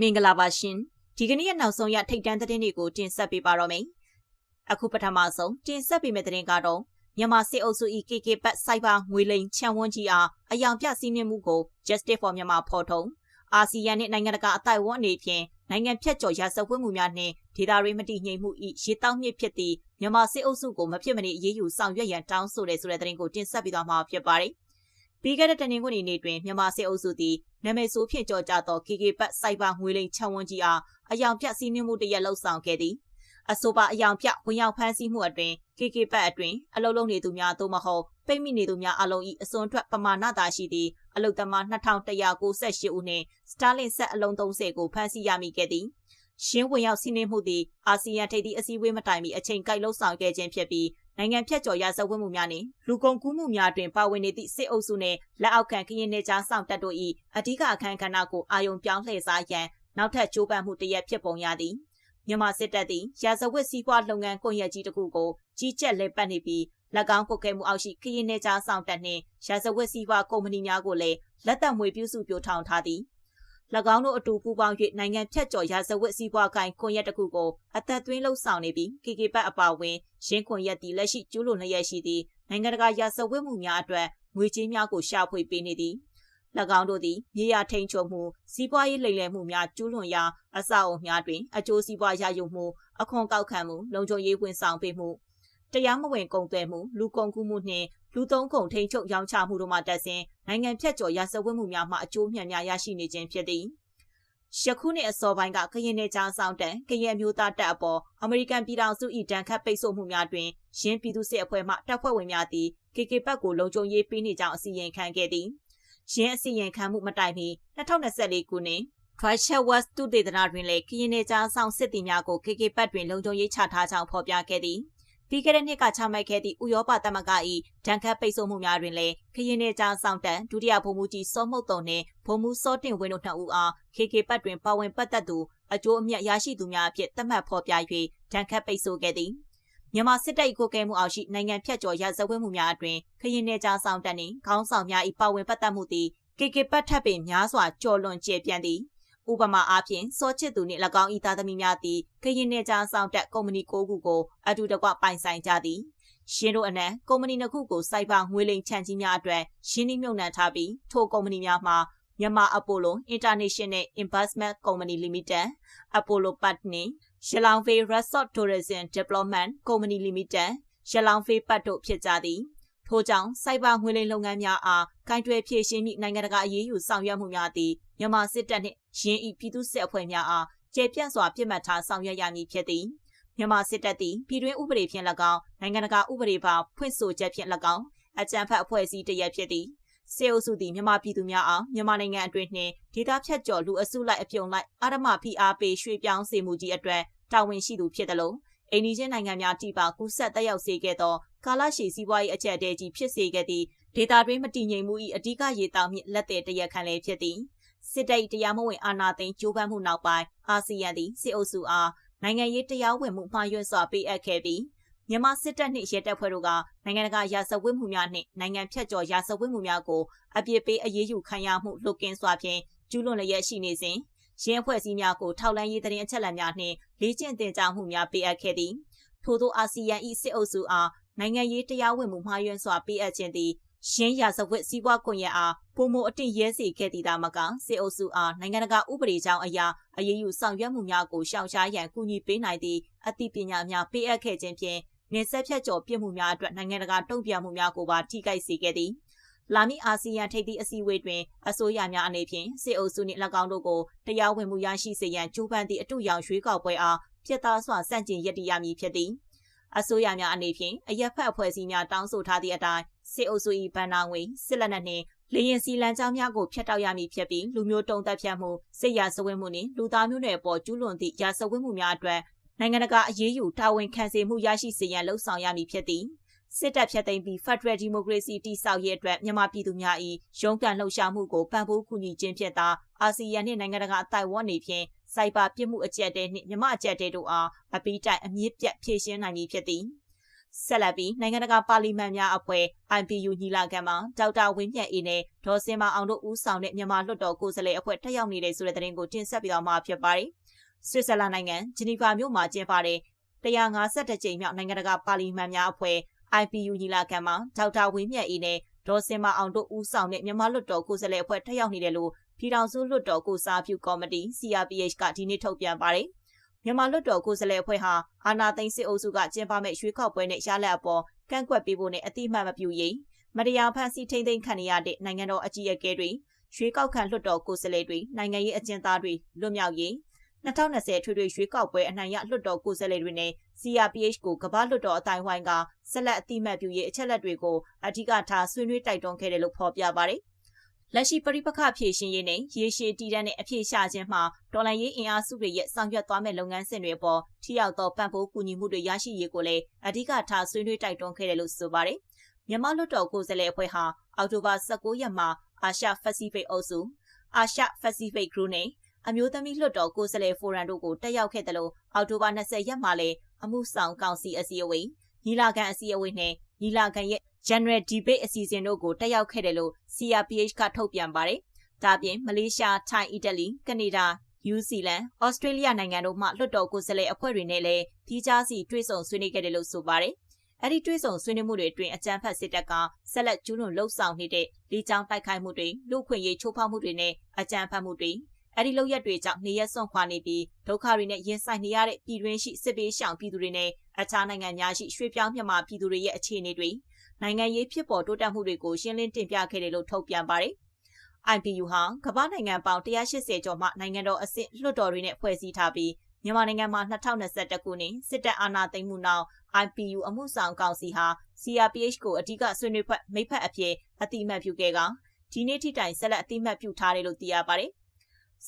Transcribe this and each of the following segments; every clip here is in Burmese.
မင်္ဂလာပါရှင်ဒီကနေ့ရဲ့နောက်ဆုံးရထိတ်တန့်သတင်းတွေကိုတင်ဆက်ပေးပါတော့မယ်အခုပထမဆုံးတင်ဆက်ပေးမယ့်သတင်းကတော့မြန်မာစစ်အုပ်စု EKK ဘတ်စိုက်ဘာငွေလိန်ချန်ဝန်းကြီးအားအယောင်ပြစီးနှင်းမှုကို Justice for Myanmar ဖော်ထုတ်အာဆီယံနဲ့နိုင်ငံတကာအသိုက်အဝန်းအနေဖြင့်နိုင်ငံဖြတ်ကျော်ရာဇဝတ်မှုများနှင့်ဒေသရေးမတည်ငြိမ်မှု၏ရေတောက်မြစ်ဖြစ်သည့်မြန်မာစစ်အုပ်စုကိုမဖြစ်မနေအရေးယူဆောင်ရွက်ရန်တောင်းဆိုတဲ့ဆိုတဲ့သတင်းကိုတင်ဆက်ပေးသွားမှာဖြစ်ပါတယ်။ ပြီးခဲ့တဲ့တနင်္ဂနွေနေ့တွင်မြန်မာစစ်အုပ်စုသည်နာမည်ဆိုးဖြင့်ကြော်ကြသော KK ဘတ်စိုက်ဘာငွေလိမ်ချောင်းဝန်းကြီးအားအယောင်ပြစီးနှင်းမှုတရက်လှုပ်ဆောင်ခဲ့သည်အဆိုပါအယောင်ပြဝင်ရောက်ဖမ်းဆီးမှုအတွင် KK ဘတ်အတွင်အလုလုံးနေသူများသို့မဟုတ်ပိတ်မိနေသူများအလုံး၏အစွန်ထွက်ပမာဏသာရှိသည့်အလုသမား2198ဦးနှင့်စတာလင်ဆက်အလုံး30ကိုဖမ်းဆီးရမိခဲ့သည်ရှင်းဝင်ရောက်စီးနှင်းမှုသည်အာဆီယံထိပ်သီးအစည်းအဝေးမတိုင်မီအချိန်ကိုက်လှုပ်ဆောင်ခဲ့ခြင်းဖြစ်ပြီး နိုင်ငံဖြတ်ကျော်ရာဇဝတ်မှုများနှင့်လူကုန်ကူးမှုများတွင်ပါဝင်နေသည့်စစ်အုပ်စုနှင့်လက်အောက်ခံကရင်နယ်ခြားစောင့်တပ်တို့၏အဓိကအခမ်းကဏ္ဍကိုအာရုံပြောင်းလှည့်စားရန်နောက်ထပ်ကြိုးပမ်းမှုတရက်ဖြစ်ပုံရသည်မြန်မာစစ်တပ်သည်ရာဇဝတ်စီးပွားလုပ်ငန်းကွန်ရက်ကြီးတစ်ခုကိုကြီးကြပ်လက်ပတ်နေပြီး၎င်းကိုကဲမှုအောက်ရှိကရင်နယ်ခြားစောင့်တပ်နှင့်ရာဇဝတ်စီးပွားကုမ္ပဏီများကိုလည်းလက်သက်မွေပြုစုပြောထောင်ထားသည်၎ င်းတို့အတူပူးပေါင်း၍နိုင်ငံဖြတ်ကျော်ရာဇဝတ်စည်းပွားကိုင်ကွန်ရက်တစ်ခုကိုအသက်သွင်းလှုပ်ဆောင်နေပြီး KK ဘတ်အပါဝင်ရင်းခွန်ရက်တီလက်ရှိကျူးလွန်လျက်ရှိသည့်နိုင်ငံတကာရာဇဝတ်မှုများအတွက်ငွေကြေးများကိုရှာဖွေပေးနေသည်၎င်းတို့သည်မြေယာထိန်ချုံမှုစီးပွားရေးလိမ်လည်မှုများကျူးလွန်ရာအဆောက်အုံများတွင်အကျိုးစီးပွားရယူမှုအခွန်ကောက်ခံမှုလုံခြုံရေးဝန်ဆောင်ပေးမှု တရားမဝင်ကုန်သွယ်မှုလူကုန်ကူးမှုနှင့်လူသုံးကုန်ထိန်ချုပ်ရောင်းချမှုတို့မှတက်စဉ်နိုင်ငံဖြတ်ကျော်ရာဇဝတ်မှုများမှအကျိုးမြတ်များရရှိနေခြင်းဖြစ်သည်။ယခုနှစ်အစောပိုင်းကကရင်နယ်ကြားဆောင်တန်ကရင်မျိုးသားတပ်အပေါ်အမေရိကန်ပြည်ထောင်စု၏တန်ခတ်ပိတ်ဆို့မှုများတွင်ရင်းပြည်သူစစ်အဖွဲ့မှတပ်ဖွဲ့ဝင်များသည် KK ဘတ်ကိုလုံခြုံရေးပေးနေကြောင်းအစီရင်ခံခဲ့သည်။ရင်းအစီရင်ခံမှုမတိုင်မီ2024ခုနှစ် Trashel West တုတေသနာတွင်လည်းကရင်နယ်ကြားဆောင်စစ်တီများကို KK ဘတ်တွင်လုံခြုံရေးချထားကြောင်းဖော်ပြခဲ့သည်။ ပြီးခဲ့တဲ့နှစ်ကချမှတ်ခဲ့သည့်ဥရောပသမဂ္ဂ၏ဒဏ်ခတ်ပိတ်ဆို့မှုများတွင်လည်းခရင်နေကြားဆောင်တန်ဒုတိယဗိုလ်မှူးကြီးစောမုတ်တုံနှင့်ဗိုလ်မှူးစောတင်ဝင်းတို့နှစ်ဦးအား KK ပတ်တွင်ပါဝင်ပတ်သက်သူအကျိုးအမြတ်ရရှိသူများအဖြစ်သတ်မှတ်ဖော်ပြ၍ဒဏ်ခတ်ပိတ်ဆို့ခဲ့သည်မြန်မာစစ်တပ်၏ကိုကဲမှုအောက်ရှိနိုင်ငံဖြတ်ကျော်ရာဇဝတ်မှုများအတွင်ခရင်နေကြားဆောင်တန်နှင့်ခေါင်းဆောင်များ၏ပါဝင်ပတ်သက်မှုသည် KK ပတ်ထပ်ပင်များစွာကြော်လွန်ကျပြန့်သည် ဥပမာအားဖြင့်စောချစ်သူနှင့်၎င်း၏သားသမီးများသည်ကရင်နယ်ကြားဆောင်တက်ကုမ္ပဏီ၉ခုကိုအတူတကွပိုင်ဆိုင်ကြသည်ရှင်တို့အနက်ကုမ္ပဏီနှစ်ခုကိုစိုက်ဘာငွေလိမ်ချန်ကြီးများအတွက်ရှင်းနှီးမြှုပ်နှံထားပြီးထိုကုမ္ပဏီများမှာမြန်မာအပိုလို International Investment Company Limited, Apollo Partners, Yalongway Resort Tourism Development Company Limited, Yalongway ပတ်တို့ဖြစ်ကြသည် ထို့ကြောင့်စိုက်ဘာငွေလိမ်လုပ်ငန်းများအားကိုင်တွယ်ဖြည့်ရှင်းမိနိုင်ငံတကာအရေးယူဆောင်ရွက်မှုများသည်မြန်မာစစ်တပ်နှင့်ရင်းဤပြည်သူ့စစ်အဖွဲ့များအားကျေပြန့်စွာပြစ်မှတ်ထားဆောင်ရွက်ရမည်ဖြစ်သည်မြန်မာစစ်တပ်သည်ပြည်တွင်းဥပဒေဖြင့်၎င်းနိုင်ငံတကာဥပဒေပါဖွင့်ဆိုချက်ဖြင့်၎င်းအကြံဖတ်အဖွဲ့အစည်းတရက်ဖြစ်သည်စေအုပ်စုသည်မြန်မာပြည်သူများအားမြန်မာနိုင်ငံအတွင်းနှင့်ဒေသဖြတ်ကျော်လူအစုလိုက်အပြုံလိုက်အာရမဖိအားပေးရွှေ့ပြောင်းစေမှုကြီးအတွက်တာဝန်ရှိသူဖြစ်သလို အိန္ဒိချင်းနိုင်ငံများတိပါကူးဆက်တက်ရောက်စေခဲ့သောကာလရှည်စီးပွားရေးအကျပ်အတဲကြီးဖြစ်စေခဲ့သည့်ဒေတာတွင်းမတည်ငြိမ်မှု၏အဓိကရေတောင်မြင့်လက်သည်တရက်ခံလည်းဖြစ်သည်စစ်တပ်တရားမဝင်အာဏာသိမ်းကြိုးပမ်းမှုနောက်ပိုင်းအာဆီယံသည်စစ်အုပ်စုအားနိုင်ငံရေးတရားဝင်မှုမှားယွင်းစွာပေးအပ်ခဲ့ပြီးမြန်မာစစ်တပ်နှင့်ရဲတပ်ဖွဲ့တို့ကနိုင်ငံတကာရာဇဝတ်မှုများနှင့်နိုင်ငံဖြတ်ကျော်ရာဇဝတ်မှုများကိုအပြစ်ပေးအရေးယူခံရမှုလွတ်ကင်းစွာဖြင့်ကျူးလွန်လျက်ရှိနေစဉ် ရင်းအဖွဲ့အစည်းများကိုထောက်လှမ်းရေးတရင်အချက်အလက်များနှင့်လေ့ကျင့်သင်ကြားမှုများပေးအပ်ခဲ့သည်ထို့သောအာဆီယံ၏စစ်အုပ်စုအားနိုင်ငံရေးတရားဝင်မှုမှားယွင်းစွာပေးအပ်ခြင်းသည်ရင်းရာဇဝတ်စီးပွားကွန်ရက်အားပုံမအတင့်ရဲစေခဲ့သည့်သာမကစစ်အုပ်စုအားနိုင်ငံတကာဥပဒေကြောင်းအရာအရေးယူဆောင်ရွက်မှုများကိုရှောင်ရှားရန်ကူညီပေးနိုင်သည့်အသိပညာများပေးအပ်ခဲ့ခြင်းဖြင့်နေဆက်ဖြတ်ကျော်ပြစ်မှုများအတွက်နိုင်ငံတကာတုံ့ပြန်မှုများကိုပါထိခိုက်စေခဲ့သည် လာမည့်အာဆီယံထိပ်သီးအစည်းအဝေးတွင်အစိုးရများအနေဖြင့်စစ်အုပ်စုနှင့်၎င်းတို့ကိုတရားဝင်မှုရရှိစေရန်ကြိုးပမ်းသည့်အတူရောင်ရွေးကောက်ပွဲအားပြစ်သားစွာစန့်ကျင်ရည်တည်ရမည်ဖြစ်သည်အစိုးရများအနေဖြင့်အရက်ဖက်အဖွဲ့အစည်းများတောင်းဆိုထားသည့်အတိုင်းစစ်အုပ်စု၏ဗန်နာငွေစစ်လက်နက်နှင့်လေရင်စီလန်ကြောင်းများကိုဖျက်တောက်ရမည်ဖြစ်ပြီးလူမျိုးတုံးသက်ဖြတ်မှုစစ်ရာဇဝတ်မှုနှင့်လူသားမျိုးနွယ်ပေါ်ကျူးလွန်သည့်ရာဇဝတ်မှုများအတွက်နိုင်ငံတကာအရေးယူတာဝန်ခံစေမှုရရှိစေရန်လှုံ့ဆော်ရမည်ဖြစ်သည် စစ်တပ်ဖြတ်သိမ်းပြီး Federal Democracy တိဆောက်ရေးအတွက်မြန်မာပြည်သူများ၏ရုန်းကန်လှုပ်ရှားမှုကိုပံ့ပိုးကူညီခြင်းဖြင့်သာအာဆီယံနှင့်နိုင်ငံတကာအသိုက်အဝန်းနေဖြင့်စိုက်ဘာပြစ်မှုအကြက်တဲနှင့်မြမအကြက်တဲတို့အားအပီးတိုင်အမြင့်ပြတ်ဖြည့်ရှင်းနိုင်မည်ဖြစ်သည်ဆက်လက်ပြီးနိုင်ငံတကာပါလီမန်များအဖွဲ့ IPU ညီလာခံမှာဒေါက်တာဝင်းမြတ်အေးနဲ့ဒေါ်စင်မအောင်တို့ဦးဆောင်တဲ့မြန်မာလွှတ်တော်ကိုယ်စားလှယ်အဖွဲ့တက်ရောက်နေတဲ့ဆိုတဲ့သတင်းကိုတင်ဆက်ပေးသွားမှာဖြစ်ပါတယ်။ဆွစ်ဇာလန်နိုင်ငံဂျနီဗာမြို့မှာကျင်းပတဲ့152ကြိမ်မြောက်နိုင်ငံတကာပါလီမန်များအဖွဲ့ IPU ညီလာခံမှာဒေါက်တာဝင်းမြတ်အေးနဲ့ဒေါ်စင်မအောင်တို့ဦးဆောင်တဲ့မြန်မာလွှတ်တော်ကိုယ်စားလှယ်အဖွဲ့တက်ရောက်နေတယ်လို့ပြည်ထောင်စုလွှတ်တော်ကိုစားပြုကော်မတီ CRPH ကဒီနေ့ထုတ်ပြန်ပါတယ်။မြန်မာလွှတ်တော်ကိုယ်စားလှယ်အဖွဲ့ဟာအာဏာသိမ်းစစ်အုပ်စုကကျင်းပမဲ့ရွေးကောက်ပွဲနဲ့ရလဒ်အပေါ်ကန့်ကွက်ပေးဖို့နဲ့အတိအမှတ်မပြုရေးမတရားဖန်ဆီးထိန်းသိမ်းခံရတဲ့နိုင်ငံတော်အကြီးအကဲတွေရွေးကောက်ခံလွှတ်တော်ကိုယ်စားလှယ်တွေနိုင်ငံရေးအကျဉ်းသားတွေလွတ်မြောက်ရေး 2020ထွေထွေရွေးကောက်ပွဲအနိုင်ရလွှတ်တော်ကိုယ်စားလှယ်တွေနဲ့ CRPH ကိုကမ္ဘာလွှတ်တော်အတိုင်းဝိုင်းကဆက်လက်အတိမတ်ပြုရေးအချက်လက်တွေကိုအဓိကထားဆွေးနွေးတိုက်တွန်းခဲ့တယ်လို့ဖော်ပြပါတယ်။လက်ရှိပရိပခဖြည့်ရှင်ရေးနဲ့ရေရှည်တည်တံ့တဲ့အဖြစ်ရှာခြင်းမှာဒေါ်လာရေးအင်အားစုတွေရဲ့ဆောင်ရွက်သွားမဲ့လုပ်ငန်းစဉ်တွေအပေါ်ထိရောက်သောပံ့ပိုးကူညီမှုတွေရရှိရေးကိုလည်းအဓိကထားဆွေးနွေးတိုက်တွန်းခဲ့တယ်လို့ဆိုပါတယ်။မြန်မာလွှတ်တော်ကိုယ်စားလှယ်အဖွဲ့ဟာအောက်တိုဘာ19ရက်မှာအာရှပစိဖိတ်အုပ်စု အာရှပစိဖိတ်ဂရုနဲ့ အမျိုးသမီးလွှတ်တော်ကိုယ်စားလှယ်ဖိုရမ်တို့ကိုတက်ရောက်ခဲ့တယ်လို့အောက်တိုဘာ20ရက်မှာလည်းအမှုဆောင်ကောင်စီအစည်းအဝေးညီလာခံအစည်းအဝေးနဲ့ညီလာခံရဲ့ General Debate အစီအစဉ်တို့ကိုတက်ရောက်ခဲ့တယ်လို့ CRPH ကထုတ်ပြန်ပါတယ်။ဒါပြင်မလေးရှား၊ထိုင်း၊အီတလီ၊ကနေဒါနယူးဇီလန်၊ဩစတြေးလျနိုင်ငံတို့မှလွှတ်တော်ကိုယ်စားလှယ်အဖွဲ့တွေနဲ့လည်းဒီကြားစီတွေ့ဆုံဆွေးနွေးခဲ့တယ်လို့ဆိုပါတယ်။အဲ့ဒီတွေ့ဆုံဆွေးနွေးမှုတွေအတွင်းအကြမ်းဖက်စစ်တပ်ကဆက်လက်ကျူးလွန်လှုပ်ဆောင်နေတဲ့လေကြောင်းတိုက်ခိုက်မှုတွေလူခွင့်ရေးချိုးဖောက်မှုတွေနဲ့အကြမ်းဖက်မှုတွေ အဲ့ဒီလောက်ရက်တွေကြောင့်နေရက်စွန့်ခွာနေပြီးဒုက္ခတွေနဲ့ရင်ဆိုင်နေရတဲ့ပြည်တွင်းရှိစစ်ပေးရှောင်ပြည်သူတွေနဲ့အခြားနိုင်ငံများရှိရွှေ့ပြောင်းမြန်မာပြည်သူတွေရဲ့အခြေအနေတွေနိုင်ငံရေးဖြစ်ပေါ်တိုးတက်မှုတွေကိုရှင်းလင်းတင်ပြခဲ့တယ်လို့ထုတ်ပြန်ပါတယ်။ IPU ဟာကမ္ဘာနိုင်ငံပေါင်း180ကျော်မှနိုင်ငံတော်အဆင့်လွှတ်တော်တွေနဲ့ဖွဲ့စည်းထားပြီးမြန်မာနိုင်ငံမှာ2021ခုနှစ်စစ်တပ်အာဏာသိမ်းမှုနောက် IPU အမှုဆောင်ကောင်စီဟာ CRPH ကိုအဓိကဆွေးနွေးဖက်မိဖက်အဖြစ်အတိအမှတ်ပြုခဲ့ကဒီနေ့ထိတိုင်ဆက်လက်အတိအမှတ်ပြုထားတယ်လို့သိရပါတယ်။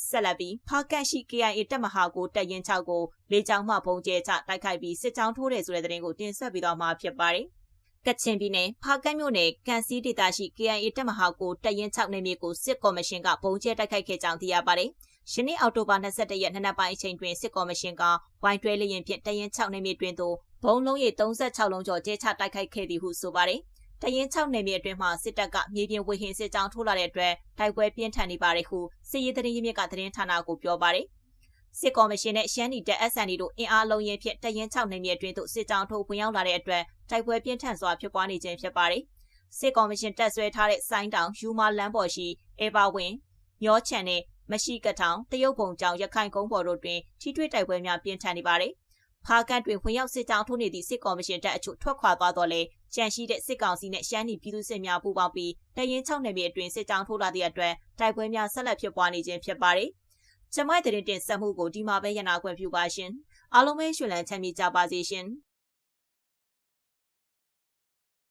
ဆက်လက်ပြီးဖားကန့်ရှိ KIA တပ်မဟာကိုတပ်ရင်6ကိုလေကြောင်းမှပုံကျဲချတိုက်ခိုက်ပြီးစစ်ကြောင်းထိုးတယ်ဆိုတဲ့သတင်းကိုတင်ဆက်ပြီးတော့မှာဖြစ်ပါတယ်။ကချင်ပြည်နယ်ဖားကန့်မြို့နယ်ကန်စီဒေသရှိ KIA တပ်မဟာကိုတပ်ရင်6နယ်မြေကိုစစ်ကော်မရှင်ကပုံကျဲတိုက်ခိုက်ခဲ့ကြောင်းသိရပါတယ်။ယနေ့အောက်တိုဘာ22ရက်နေ့နက်ပိုင်းအချိန်တွင်စစ်ကော်မရှင်ကဝိုင်းတွဲလျင်ဖြင့်တရင်6နယ်မြေတွင်သို့ဘုံလုံးရေ36လုံးကျော်ကျဲချတိုက်ခိုက်ခဲ့သည်ဟုဆိုပါတယ်။ တရင်6နယ်မြေအတွင်းမှာစစ်တပ်ကမြေပြင်ဝေဟင်စစ်ကြောင်းထိုးလာတဲ့အတွက်တိုက်ပွဲပြင်းထန်နေပါတယ်ဟုစစ်ရေးသတင်းရင်းမြစ်ကသတင်းဌာနကိုပြောပါတယ်စစ်ကော်မရှင်နဲ့ရှမ်းနီတပ် SND တို့အင်အားလုံးရင်ဖြင့်တရင်6နယ်မြေအတွင်းသို့စစ်ကြောင်းထိုးဝင်ရောက်လာတဲ့အတွက်တိုက်ပွဲပြင်းထန်စွာဖြစ်ပွားနေခြင်းဖြစ်ပါတယ်စစ်ကော်မရှင်တပ်ဆွဲထားတဲ့စိုင်းတောင်ယူမာလမ်းပေါ်ရှိအေဘာဝင်မျောချန်နဲ့မရှိကထောင်တရုတ်ပုံကြောင်ရခိုင်ကုန်းပေါ်တို့တွင်ထိထွေးတိုက်ပွဲများပြင်းထန်နေပါတယ်။ ဖားကန့်တွင်ဝင်ရောက်စစ်ကြောင်းထိုးနေသည့်စစ်ကော်မရှင်တပ်အချို့ထွက်ခွာသွားတော့လဲကြန့်ရှိတဲ့စစ်ကောင်စီနဲ့ရှမ်းနီပြည်သူစစ်များပူးပေါင်းပြီးတရင်6နယ်မြေအတွင်းစစ်ကြောင်းထိုးလာသည့်အတွက်တိုက်ပွဲများဆက်လက်ဖြစ်ပွားနေခြင်းဖြစ်ပါတယ်။ကျမိုက်တဲ့တင်ဆက်မှုကိုဒီမှာပဲရနာခွင့်ပြုပါရှင်။အားလုံးပဲရွှေလန်းချမ်းမြေကြပါစေရှင်။